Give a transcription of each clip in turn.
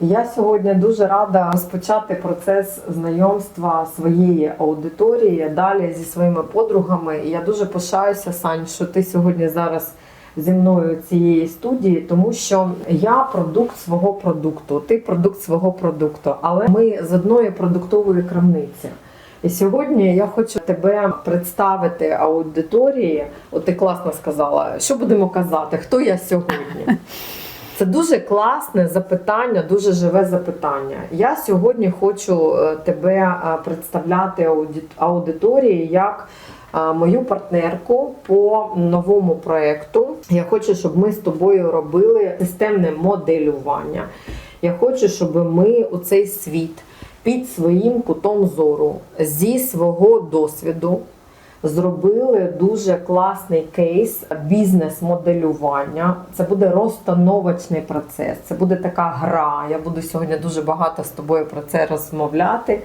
Я сьогодні дуже рада розпочати процес знайомства своєї аудиторії далі зі своїми подругами. І я дуже пишаюся, Сань, що ти сьогодні зараз зі мною цієї студії, тому що я продукт свого продукту, ти продукт свого продукту, але ми з одної продуктової крамниці. І сьогодні я хочу тебе представити аудиторії. От ти класно сказала, що будемо казати, хто я сьогодні. Це дуже класне запитання, дуже живе запитання. Я сьогодні хочу е, тебе е, представляти аудиторії як е, мою партнерку по новому проєкту. Я хочу, щоб ми з тобою робили системне моделювання. Я хочу, щоб ми у цей світ під своїм кутом зору зі свого досвіду зробили дуже класний кейс бізнес-моделювання. Це буде розстановочний процес, це буде така гра. Я буду сьогодні дуже багато з тобою про це розмовляти.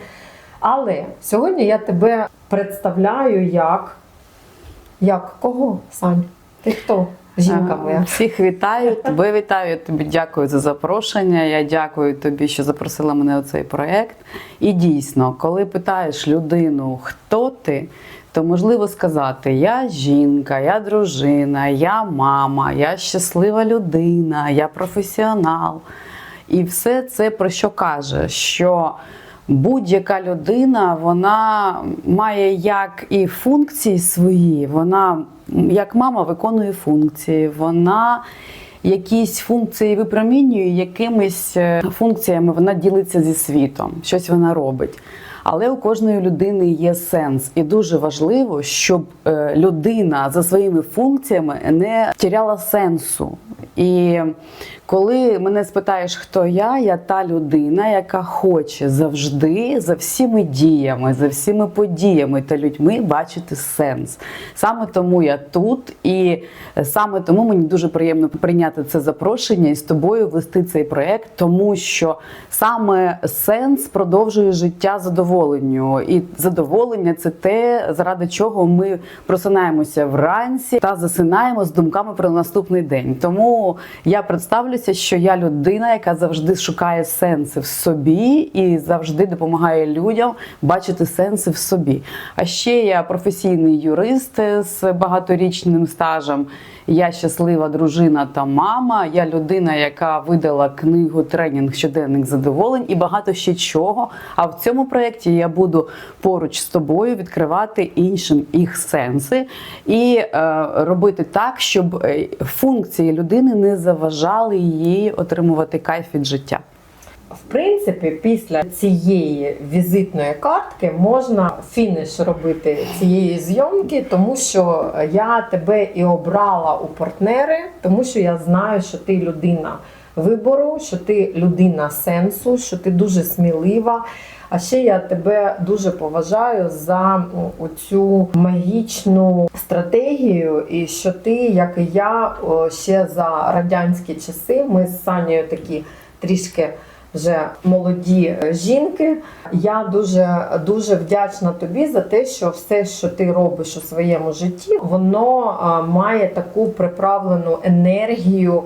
Але сьогодні я тебе представляю як. Як кого, Сань? Ти хто? Жінка Е, моя. Всіх вітаю, тебе вітаю. Тобі дякую за запрошення. Я дякую тобі, що запросила мене у цей проєкт. І дійсно, коли питаєш людину, хто ти, то можливо сказати: я жінка, я дружина, я мама, я щаслива людина, я професіонал. І все це про що каже? Що будь-яка людина вона має як і функції свої, вона як мама виконує функції, вона якісь функції випромінює, якимись е, функціями вона ділиться зі світом, щось вона робить. Але у кожної людини є сенс, і дуже важливо, щоб е, людина за своїми функціями не тіряла сенсу. І коли мене спитаєш, хто я, я та людина, яка хоче завжди за всіми діями, за всіми подіями та людьми бачити сенс. Саме тому я тут, і саме тому мені дуже приємно прийняти це запрошення і з тобою вести цей проект, тому що саме сенс продовжує життя задоволенню. І задоволення це те, заради чого ми просинаємося вранці та засинаємо з думками про наступний день. Тому я представлюся, що я людина, яка завжди шукає сенси в собі і завжди допомагає людям бачити сенси в собі. А ще я професійний юрист з багаторічним стажем. Я щаслива дружина та мама. Я людина, яка видала книгу Тренінг щоденних задоволень і багато ще чого. А в цьому проєкті я буду поруч з тобою відкривати іншим їх сенси і е, робити так, щоб е, функції людини не заважали їй отримувати кайф від життя. В принципі, після цієї візитної картки можна фініш робити цієї зйомки, тому що я тебе і обрала у партнери, тому що я знаю, що ти людина вибору, що ти людина сенсу, що ти дуже смілива. А ще я тебе дуже поважаю за цю магічну стратегію, і що ти, як і я, ще за радянські часи, ми з Санєю такі трішки вже молоді е, жінки. Я дуже дуже вдячна тобі за те, що все, що ти робиш у своєму житті, воно має таку приправлену енергію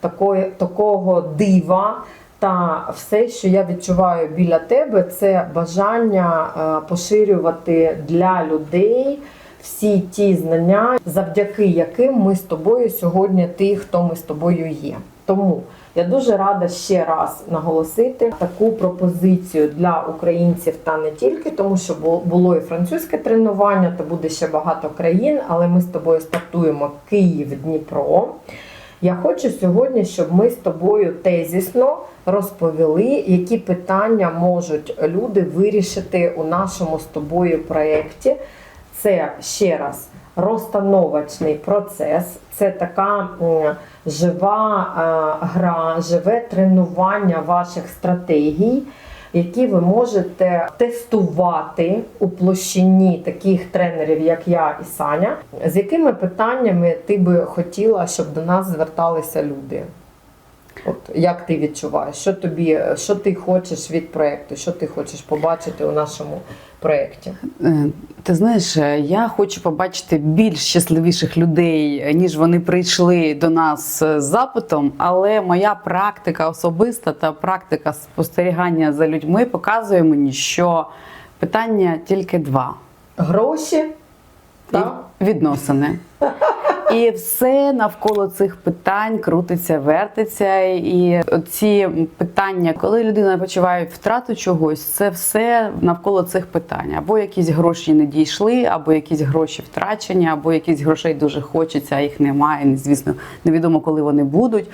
такої, такого дива. Та все, що я відчуваю біля тебе, це бажання е, поширювати для людей всі ті знання, завдяки яким ми з тобою сьогодні ті, хто ми з тобою є. Тому я дуже рада ще раз наголосити таку пропозицію для українців та не тільки, тому що було і французьке тренування, то буде ще багато країн, але ми з тобою стартуємо Київ, Дніпро. Я хочу сьогодні, щоб ми з тобою тезісно розповіли, які питання можуть люди вирішити у нашому з тобою проєкті. Це ще раз розстановочний процес, це така жива е, гра, живе тренування ваших стратегій, які ви можете тестувати у площині таких тренерів, як я і Саня. З якими питаннями ти би хотіла, щоб до нас зверталися люди? От як ти відчуваєш, що тобі, що ти хочеш від проекту, що ти хочеш побачити у нашому проєкті? Е, Ти знаєш, е, я хочу побачити більш щасливіших людей, е, ніж вони прийшли до нас з запитом. Але моя практика особиста та практика спостерігання за людьми показує мені, що питання тільки два: Гроші? І Так? відносини. І все навколо цих питань крутиться, вертиться. І ці питання, коли людина почуває втрату чогось, це все навколо цих питань. Або якісь гроші не дійшли, або якісь гроші втрачені, або якісь грошей дуже хочеться, а їх немає. Звісно, невідомо, коли вони будуть.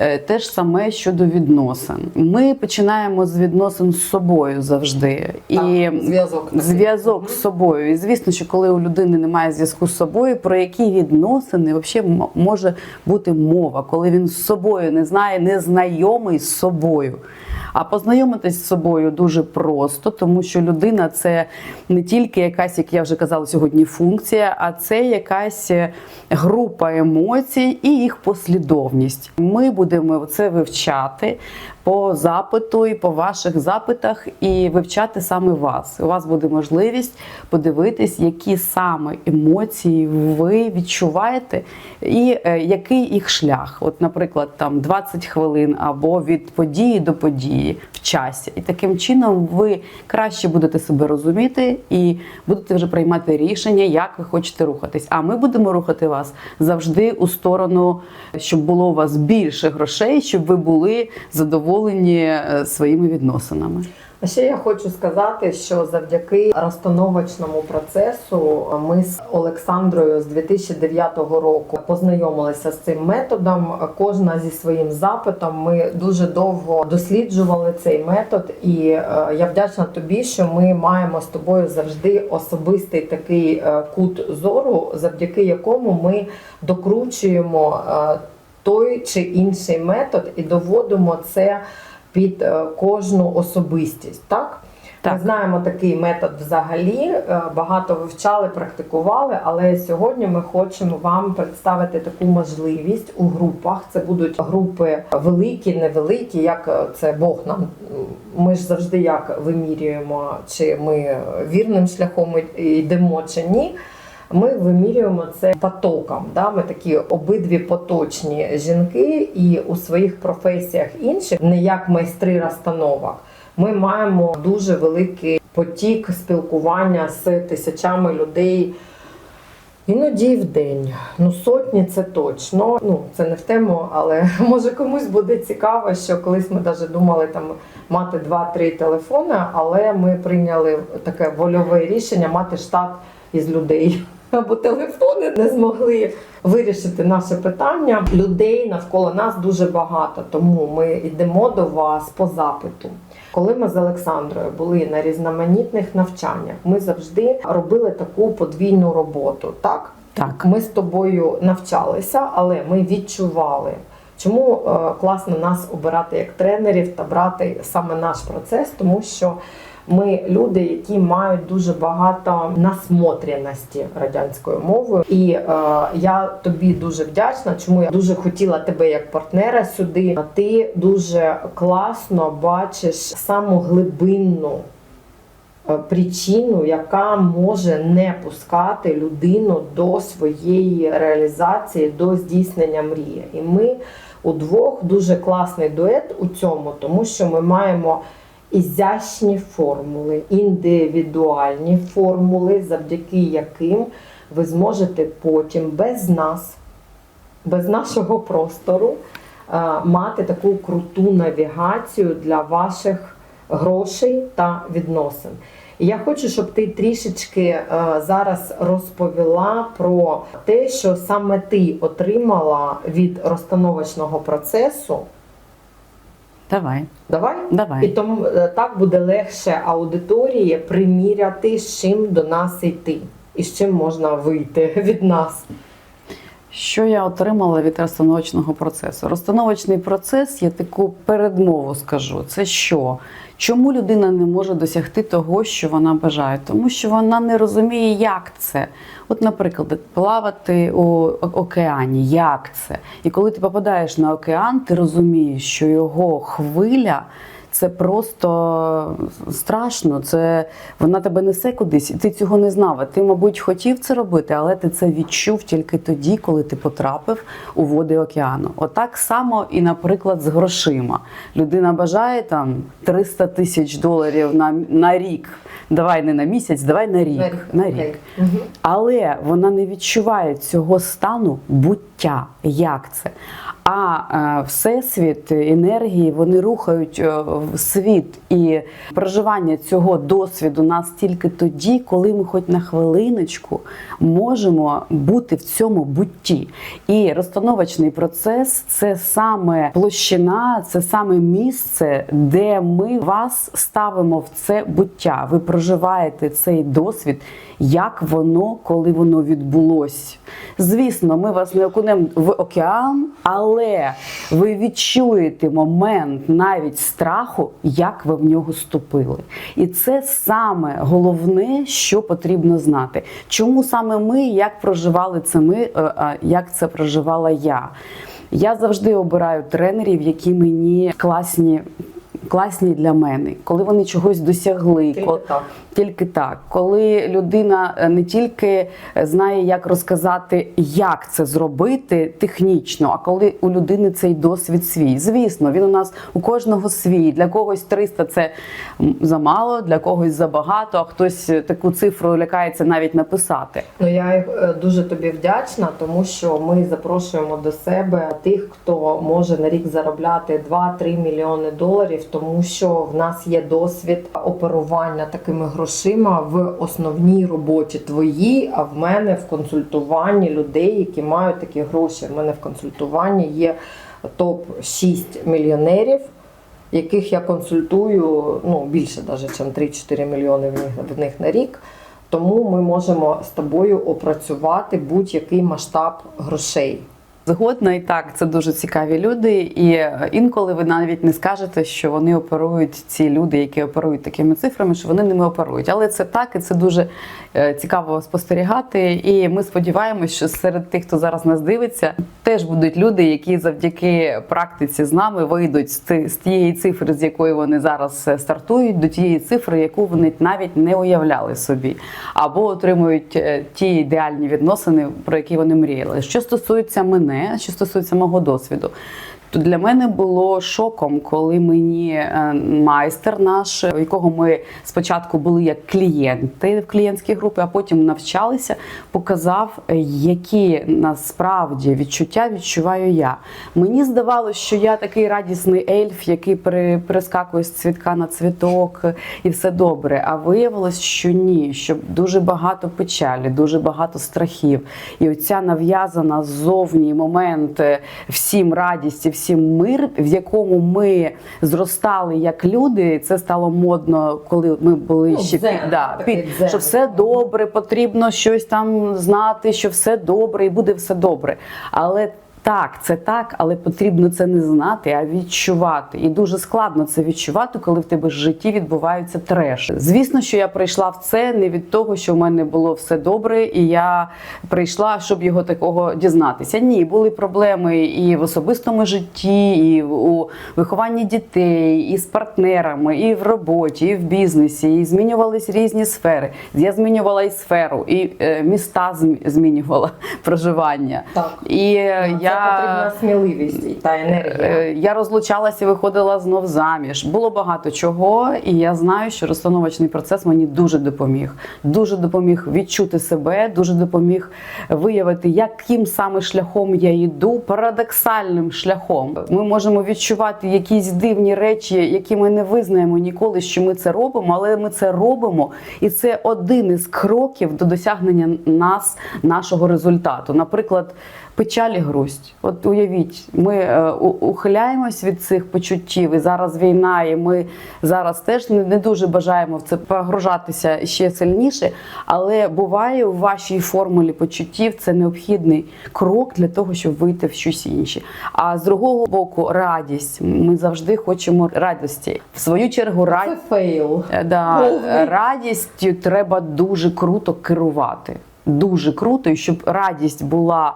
Е, Те ж саме щодо відносин. Ми починаємо з відносин з собою завжди. І зв'язок зв'язок з собою. І звісно, що коли у людини немає зв'язку з собою, про які відносини взагалі може бути мова, коли він з собою не знає, не знайомий з собою. А познайомитись з собою дуже просто, тому що людина це не тільки якась, як я вже казала сьогодні, функція, а це якась е, група емоцій і їх послідовність. Ми будемо це вивчати по запиту і по ваших запитах, і вивчати саме вас. У вас буде можливість подивитись, які саме емоції ви відчуваєте, і е, який їх шлях. От, наприклад, там 20 хвилин або від події до події в часі. І таким чином ви краще будете себе розуміти і будете вже приймати рішення, як ви хочете рухатись. А ми будемо рухати вас завжди у сторону, щоб було у вас більше грошей, щоб ви були задоволені е, своїми відносинами. А ще я хочу сказати, що завдяки розстановочному процесу ми з Олександрою з 2009 року познайомилися з цим методом. Кожна зі своїм запитом. Ми дуже довго досліджували цей метод, і е, я вдячна тобі, що ми маємо з тобою завжди особистий такий е, кут зору, завдяки якому ми докручуємо той чи інший метод і доводимо це під е, кожну особистість. Так? Так. Ми знаємо такий метод взагалі, е, багато вивчали, практикували, але сьогодні ми хочемо вам представити таку можливість у групах. Це будуть групи великі, невеликі, як е, це Бог нам. Ми ж завжди як вимірюємо, чи ми вірним шляхом йдемо чи ні. Ми вимірюємо це потоком. Да? Ми такі обидві поточні жінки, і у своїх професіях інших, не як майстри розстановок, ми маємо дуже великий потік спілкування з тисячами людей. Іноді в день. Ну, сотні це точно. Ну, це не в тему, але може комусь буде цікаво, що колись ми навіть думали там мати 2-3 телефони, але ми прийняли таке вольове рішення мати штат із людей. Бо телефони не змогли вирішити наше питання. Людей навколо нас дуже багато, тому ми йдемо до вас по запиту. Коли ми з Олександрою були на різноманітних навчаннях, ми завжди робили таку подвійну роботу. Так, Так. ми з тобою навчалися, але ми відчували. Чому е, класно нас обирати як тренерів та брати саме наш процес, тому що ми люди, які мають дуже багато насмотреності радянською мовою, і е, я тобі дуже вдячна. Чому я дуже хотіла тебе як партнера сюди. Ти дуже класно бачиш саму глибинну е, причину, яка може не пускати людину до своєї реалізації, до здійснення мрії. І ми удвох дуже класний дует у цьому, тому що ми маємо ізящні формули, індивідуальні формули, завдяки яким ви зможете потім без нас, без нашого простору, е, мати таку круту навігацію для ваших грошей та відносин. Я хочу, щоб ти трішечки е, зараз розповіла про те, що саме ти отримала від розстановочного процесу. Давай. Давай? Давай. І тому е, так буде легше аудиторії приміряти, з чим до нас йти, і з чим можна вийти від нас. Що я отримала від розстановочного процесу? Розстановочний процес, я таку передмову скажу. Це що? Чому людина не може досягти того, що вона бажає? Тому що вона не розуміє, як це. От, наприклад, плавати у океані, як це? І коли ти попадаєш на океан, ти розумієш, що його хвиля. Це просто страшно. Це вона тебе несе кудись, і ти цього не знав. А Ти, мабуть, хотів це робити, але ти це відчув тільки тоді, коли ти потрапив у води океану. Отак само і, наприклад, з грошима. Людина бажає там 300 тисяч доларів на, на рік. Давай не на місяць, давай на рік. На рік. Але вона не відчуває цього стану буття. Як це? А е, всесвіт, енергії вони рухають е, в світ і проживання цього досвіду нас тільки тоді, коли ми, хоч на хвилиночку, можемо бути в цьому бутті. І розстановочний процес це саме площина, це саме місце, де ми вас ставимо в це буття. Ви проживаєте цей досвід, як воно, коли воно відбулось. Звісно, ми вас не окунемо в океан, але ви відчуєте момент навіть страху, як ви в нього ступили. І це саме головне, що потрібно знати. Чому саме ми, як проживали це ми, е, як це проживала я. Я завжди обираю тренерів, які мені класні. Класні для мене, коли вони чогось досягли, Тільки ко- так. тільки так, коли людина е, не тільки знає, як розказати, як це зробити технічно, а коли у людини цей досвід свій. Звісно, він у нас у кожного свій. Для когось 300 це замало, для когось забагато, а хтось е, таку цифру лякається навіть написати. Ну я е, дуже тобі вдячна, тому що ми запрошуємо до себе тих, хто може на рік заробляти 2-3 мільйони доларів, тому що в нас є досвід оперування такими грошима в основній роботі твоїй, а в мене в консультуванні людей, які мають такі гроші. В мене в консультуванні є топ 6 мільйонерів. Яких я консультую ну більше навіть, ніж 3-4 мільйони в них, в них на рік. Тому ми можемо з тобою опрацювати будь-який масштаб грошей. Згодна і так, це дуже цікаві люди, і е, інколи ви навіть не скажете, що вони оперують ці люди, які оперують такими цифрами, що вони ними оперують. Але це так, і це дуже е, цікаво спостерігати. І ми сподіваємось, що серед тих, хто зараз нас дивиться, теж будуть люди, які завдяки практиці з нами вийдуть з тієї цифри, з якої вони зараз е, стартують, до тієї цифри, яку вони навіть не уявляли собі, або отримують ті ідеальні відносини, про які вони мріяли. Що стосується мене, що стосується мого досвіду. То для мене було шоком, коли мені е, майстер наш, у якого ми спочатку були як клієнти в клієнтській групі, а потім навчалися, показав, е, які насправді відчуття відчуваю я. Мені здавалося, що я такий радісний ельф, який перескакує з цвітка на цвіток, е, і все добре. А виявилось, що ні, що дуже багато печалі, дуже багато страхів. І оця нав'язана ззовні момент е, всім радість всім мир, в якому ми зростали як люди. Це стало модно, коли ми були Ну, ще дзен, під, да, під дзен. що все добре, потрібно щось там знати, що все добре і буде все добре. Але так, це так, але потрібно це не знати, а відчувати. І дуже складно це відчувати, коли в тебе в житті відбувається треш. Звісно, що я прийшла в це не від того, що в мене було все добре, і я прийшла, щоб його такого дізнатися. Ні, були проблеми і в особистому житті, і у вихованні дітей, і з партнерами, і в роботі, і в бізнесі. І змінювались різні сфери. Я змінювала і сферу, і е, міста змінювала проживання. Так. І е, я потрібна сміливість і та енергія. Е, Я розлучалася виходила знов заміж. Було багато чого, і я знаю, що розстановочний процес мені дуже допоміг. Дуже допоміг відчути себе, дуже допоміг виявити, яким саме шляхом я йду, парадоксальним шляхом. Ми можемо відчувати якісь дивні речі, які ми не визнаємо ніколи, що ми це робимо, але ми це робимо, і це один із кроків до досягнення нас, нашого результату. Наприклад. Печаль і грусть. От уявіть, ми е, ухиляємось від цих почуттів, і зараз війна, і ми зараз теж не, дуже бажаємо в це погружатися ще сильніше. Але буває у вашій формулі почуттів це необхідний крок для того, щоб вийти в щось інше. А з другого боку, радість. Ми завжди хочемо радості. В свою чергу, радість. Е, Да, радістю треба дуже круто керувати. Дуже круто, і щоб радість була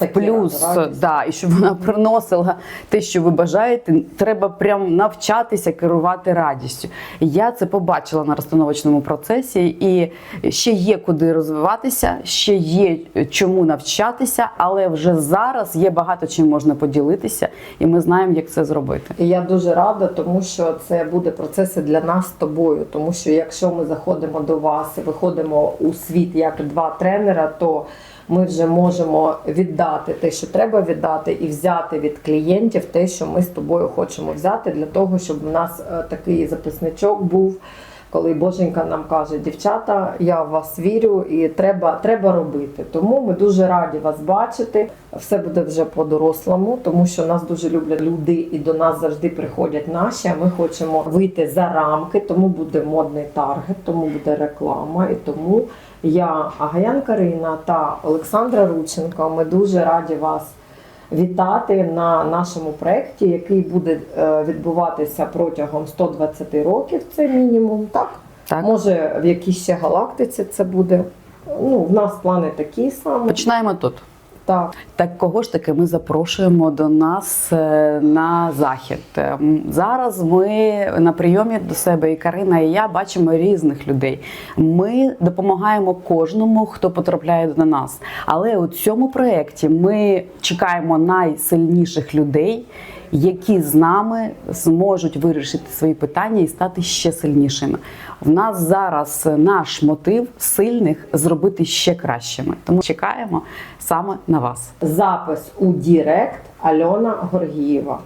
в плюс, радість. да, і щоб вона приносила те, що ви бажаєте, треба прям навчатися керувати радістю. Я це побачила на розстановочному процесі, і ще є куди розвиватися, ще є чому навчатися, але вже зараз є багато чим можна поділитися, і ми знаємо, як це зробити. І я дуже рада, тому що це буде процеси для нас з тобою. Тому що якщо ми заходимо до вас і виходимо у світ як два тренера, то ми вже можемо віддати те, що треба віддати, і взяти від клієнтів те, що ми з тобою хочемо взяти, для того, щоб у нас е, такий записничок був. Коли Боженька нам каже, дівчата, я в вас вірю і треба, треба робити. Тому ми дуже раді вас бачити. Все буде вже по-дорослому, тому що нас дуже люблять люди, і до нас завжди приходять наші. А ми хочемо вийти за рамки, тому буде модний таргет, тому буде реклама. І тому я, Агаян Карина та Олександра Рученко. Ми дуже раді вас вітати на нашому проєкті, який буде е, відбуватися протягом 120 років. Це мінімум, так? Так. Може, в якійсь ще галактиці це буде. Ну, в нас плани такі самі. Починаємо тут. Так. Так кого ж таки ми запрошуємо до нас е, на захід? Ем, Зараз ми на прийомі до себе, і Карина, і я бачимо різних людей. Ми допомагаємо кожному, хто потрапляє до нас. Але у цьому проєкті ми чекаємо найсильніших людей, які з нами зможуть вирішити свої питання і стати ще сильнішими. В нас зараз наш мотив сильних зробити ще кращими. Тому чекаємо саме на вас. Запис у Дірект Альона Горгієва.